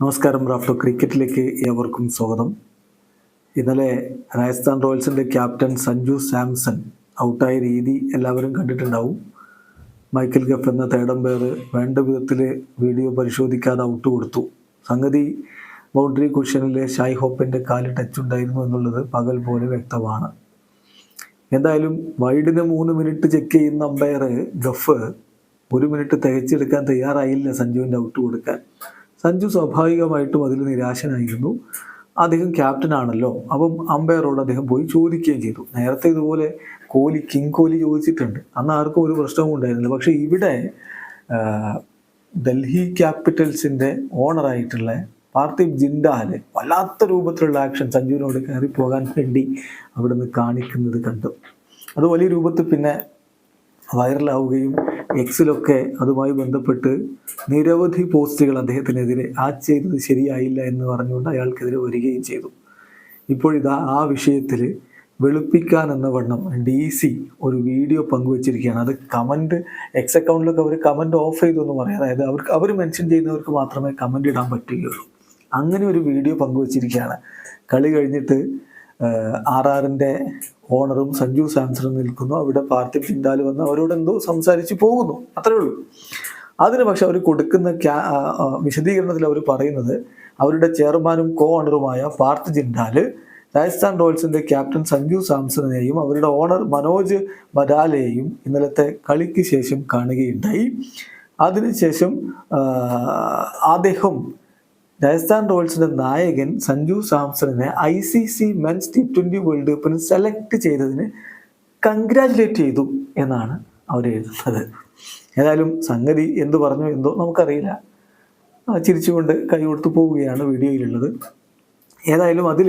നമസ്കാരം റാഫ്ലോ ക്രിക്കറ്റിലേക്ക് ഏവർക്കും സ്വാഗതം. ഇന്നലെ രാജസ്ഥാൻ റോയൽസിന്റെ ക്യാപ്റ്റൻ സഞ്ജു സാംസൺ ഔട്ടായ രീതി എല്ലാവരും കണ്ടിട്ടുണ്ടാവും. മൈക്കൽ ഗഫ് എന്ന തേടംപേർ വേണ്ട വിധത്തിൽ വീഡിയോ പരിശോധിക്കാതെ ഔട്ട് കൊടുത്തു. സംഗതി ബൗണ്ടറി കുഷനിലെ ഷായ് ഹോപ്പിന്റെ കാൽ ടച്ച് ഉണ്ടായിരുന്നു എന്നുള്ളത് പകൽ പോലെ വ്യക്തമാണ്. എന്തായാലും വൈഡിന് മൂന്ന് മിനിറ്റ് ചെക്ക് ചെയ്യുന്ന അമ്പയർ ഗഫ് ഒരു മിനിറ്റ് തികച്ചെടുക്കാൻ തയ്യാറായില്ല സഞ്ജുവിന്റെ ഔട്ട് കൊടുക്കാൻ. സഞ്ജു സ്വാഭാവികമായിട്ടും അതിൽ നിരാശനായിരുന്നു. അദ്ദേഹം ക്യാപ്റ്റൻ ആണല്ലോ. അപ്പം അമ്പയറോട് അദ്ദേഹം പോയി ചോദിക്കുകയും ചെയ്തു. നേരത്തെ ഇതുപോലെ കോഹ്ലി കിങ് കോഹ്ലി ചോദിച്ചിട്ടുണ്ട്. അന്ന് ആർക്കും ഒരു പ്രശ്നവും ഉണ്ടായിരുന്നില്ല. പക്ഷേ ഇവിടെ ഡൽഹി ക്യാപിറ്റൽസിന്റെ ഓണറായിട്ടുള്ള പാർത്ഥിബ് ജിൻഡാൽ വല്ലാത്ത രൂപത്തിലുള്ള ആക്ഷൻ സഞ്ജുവിനോട് കയറി പോകാൻ വേണ്ടി അവിടുന്ന് കാണിക്കുന്നത് കണ്ടു. അത് വലിയ രൂപത്തിൽ പിന്നെ വൈറലാവുകയും എക്സിലൊക്കെ അതുമായി ബന്ധപ്പെട്ട് നിരവധി പോസ്റ്റുകൾ അദ്ദേഹത്തിനെതിരെ ആ ചെയ്തത് ശരിയായില്ല എന്ന് പറഞ്ഞുകൊണ്ട് അയാൾക്കെതിരെ വരികയും ചെയ്തു. ഇപ്പോഴിതാ ആ വിഷയത്തിൽ വെളുപ്പിക്കാൻ എന്ന വണ്ണം ഡി സി ഒരു വീഡിയോ പങ്കുവച്ചിരിക്കുകയാണ്. അത് കമന്റ് എക്സ് അക്കൗണ്ടിലൊക്കെ അവർ കമന്റ് ഓഫ് ചെയ്തു എന്ന് പറയാം. അതായത് അവർക്ക് അവർ മെൻഷൻ ചെയ്യുന്നവർക്ക് മാത്രമേ കമന്റ് ഇടാൻ പറ്റുകയുള്ളൂ. അങ്ങനെ ഒരു വീഡിയോ പങ്കുവച്ചിരിക്കുകയാണ്. കളി കഴിഞ്ഞിട്ട് ആർ ആറിന്റെ ഓണറും സഞ്ജു സാംസണും നിൽക്കുന്നു. അവിടെ പാർട്ടി പിന്താൽ വന്ന് അവരോട് എന്തോ സംസാരിച്ച് പോകുന്നു. അത്രേ ഉള്ളൂ. അതിന് പക്ഷെ അവർ കൊടുക്കുന്ന വിശദീകരണത്തിൽ അവർ പറയുന്നത് അവരുടെ ചെയർമാനും കോ ഓണറുമായ പാർത്ഥ് ജിൻഡാൽ രാജസ്ഥാൻ റോയൽസിന്റെ ക്യാപ്റ്റൻ സഞ്ജു സാംസണിനെയും അവരുടെ ഓണർ മനോജ് ബദാലയെയും ഇന്നലത്തെ കളിക്ക് ശേഷം കാണുകയുണ്ടായി. അതിനുശേഷം അദ്ദേഹം രാജസ്ഥാൻ റോയൽസിന്റെ നായകൻ Sanju സാംസണിനെ I C C men's T twenty world കപ്പിന് സെലക്ട് ചെയ്തതിന് കൺഗ്രാജുലേറ്റ് ചെയ്തു എന്നാണ് അവർ എഴുതുന്നത്. ഏതായാലും സംഗതി എന്ത് പറഞ്ഞു എന്തോ നമുക്കറിയില്ല. ചിരിച്ചുകൊണ്ട് കൈ കൊടുത്തു പോവുകയാണ് വീഡിയോയിലുള്ളത്. ഏതായാലും അതിൽ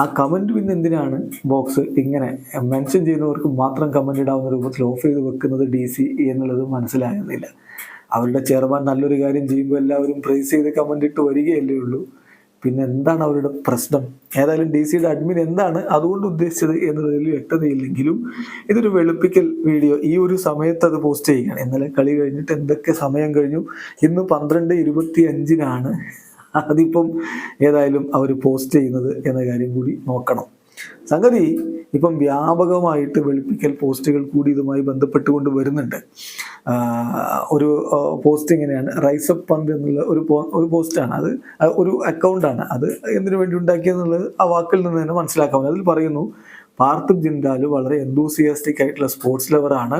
ആ കമന്റ് പിന്നെ എന്തിനാണ് ബോക്സ് ഇങ്ങനെ മെൻഷൻ ചെയ്യുന്നവർക്ക് മാത്രം കമന്റ് ഇടാവുന്ന രൂപത്തിൽ ഓഫ് ചെയ്ത് വെക്കുന്നത് ഡി സി എന്നുള്ളത് മനസ്സിലാകുന്നില്ല. അവരുടെ ചെയർമാൻ നല്ലൊരു കാര്യം ചെയ്യുമ്പോൾ എല്ലാവരും പ്രൈസ് ചെയ്ത് കമന്റ് ഇട്ട് വരികയല്ലേ ഉള്ളൂ. പിന്നെ എന്താണ് അവരുടെ പ്രശ്നം? ഏതായാലും ഡി സിയുടെ അഡ്മിൻ എന്താണ് അതുകൊണ്ട് ഉദ്ദേശിച്ചത് എന്നതിൽ വ്യക്തതയില്ലെങ്കിലും ഇതൊരു വെളുപ്പിക്കൽ വീഡിയോ ഈ ഒരു സമയത്ത് അത് പോസ്റ്റ് ചെയ്യുകയാണ്. ഇന്നലെ കളി കഴിഞ്ഞിട്ട് എന്തൊക്കെ സമയം കഴിഞ്ഞു? ഇന്ന് പന്ത്രണ്ട് ഇരുപത്തി അഞ്ചിനാണ് അതിപ്പം ഏതായാലും അവർ പോസ്റ്റ് ചെയ്യുന്നത് എന്ന കാര്യം കൂടി നോക്കണം. സംഗതി ഇപ്പം വ്യാപകമായിട്ട് വെളുപ്പിക്കൽ പോസ്റ്റുകൾ കൂടി ഇതുമായി ബന്ധപ്പെട്ടുകൊണ്ട് വരുന്നുണ്ട്. ഒരു പോസ്റ്റ് ഇങ്ങനെയാണ് റൈസ് അപ്പ് പന്ത് എന്നുള്ള ഒരു ഒരു പോസ്റ്റാണ്. അത് ഒരു അക്കൗണ്ടാണ് അത് എന്തിനു വേണ്ടി ഉണ്ടാക്കിയെന്നുള്ളത് ആ വാക്കിൽ നിന്ന് തന്നെ മനസ്സിലാക്കാവുന്നത് അതിൽ പറയുന്നു പാർത്ഥിബ് ജിൻഡാൽ വളരെ എന്തൂസിയാസ്റ്റിക് ആയിട്ടുള്ള സ്പോർട്സ് ലവറാണ്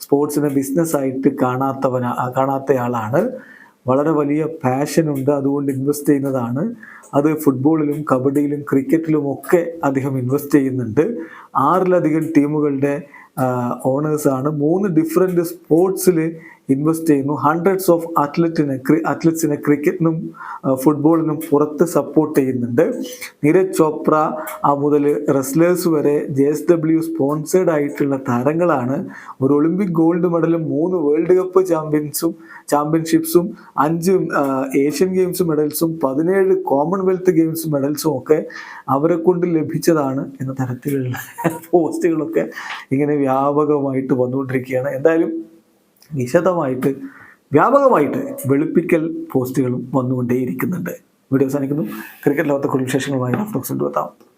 സ്പോർട്സിനെ ബിസിനസ് ആയിട്ട് കാണാത്തവന കാണാത്തയാളാണ്. വളരെ വലിയ പാഷൻ ഉണ്ട് അതുകൊണ്ട് ഇൻവെസ്റ്റ് ചെയ്യുന്നതാണ്. അത് ഫുട്ബോളിലും കബഡിയിലും ക്രിക്കറ്റിലും ഒക്കെ അദ്ദേഹം ഇൻവെസ്റ്റ് ചെയ്യുന്നുണ്ട്. ആറിലധികം ടീമുകളുടെ ഓണേഴ്സാണ് മൂന്ന് ഡിഫറെന്റ് സ്പോർട്സിൽ ഇൻവെസ്റ്റ് ചെയ്യുന്നു. ഹൺഡ്രഡ്സ് ഓഫ് അത്ലറ്റിനെ അത്ലറ്റ്സിനെ ക്രിക്കറ്റിനും ഫുട്ബോളിനും പുറത്ത് സപ്പോർട്ട് ചെയ്യുന്നുണ്ട്. നീരജ് ചോപ്ര ആ മുതൽ റെസ്ലേഴ്സ് വരെ ജെ എസ് ഡബ്ല്യു സ്പോൺസേഡ് ആയിട്ടുള്ള താരങ്ങളാണ്. ഒരു ഒളിമ്പിക് ഗോൾഡ് മെഡലും മൂന്ന് വേൾഡ് കപ്പ് ചാമ്പ്യൻസും ചാമ്പ്യൻഷിപ്സും അഞ്ച് ഏഷ്യൻ ഗെയിംസ് മെഡൽസും പതിനേഴ് കോമൺവെൽത്ത് ഗെയിംസ് മെഡൽസും ഒക്കെ അവരെ കൊണ്ട് ലഭിച്ചതാണ് എന്ന തരത്തിലുള്ള പോസ്റ്റുകളൊക്കെ ഇങ്ങനെ വ്യാപകമായിട്ട് വന്നുകൊണ്ടിരിക്കുകയാണ്. എന്തായാലും വിശദമായിട്ട് വ്യാപകമായിട്ട് വെളുപ്പിക്കൽ പോസ്റ്റുകളും വന്നുകൊണ്ടേയിരിക്കുന്നുണ്ട്. വീഡിയോ അവസാനിക്കുന്നു. ക്രിക്കറ്റ് ലോകത്തെ കൂടുതൽ വിശേഷങ്ങളുമായി റഫ്ലോക്സ് കൊണ്ടുവെത്താം